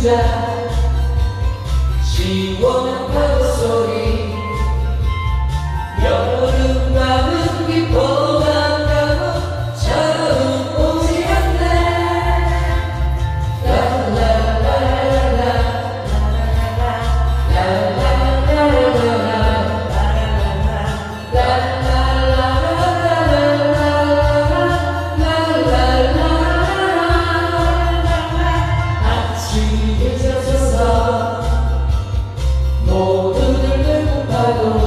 그림자 시원한 파도 소리 Salvador.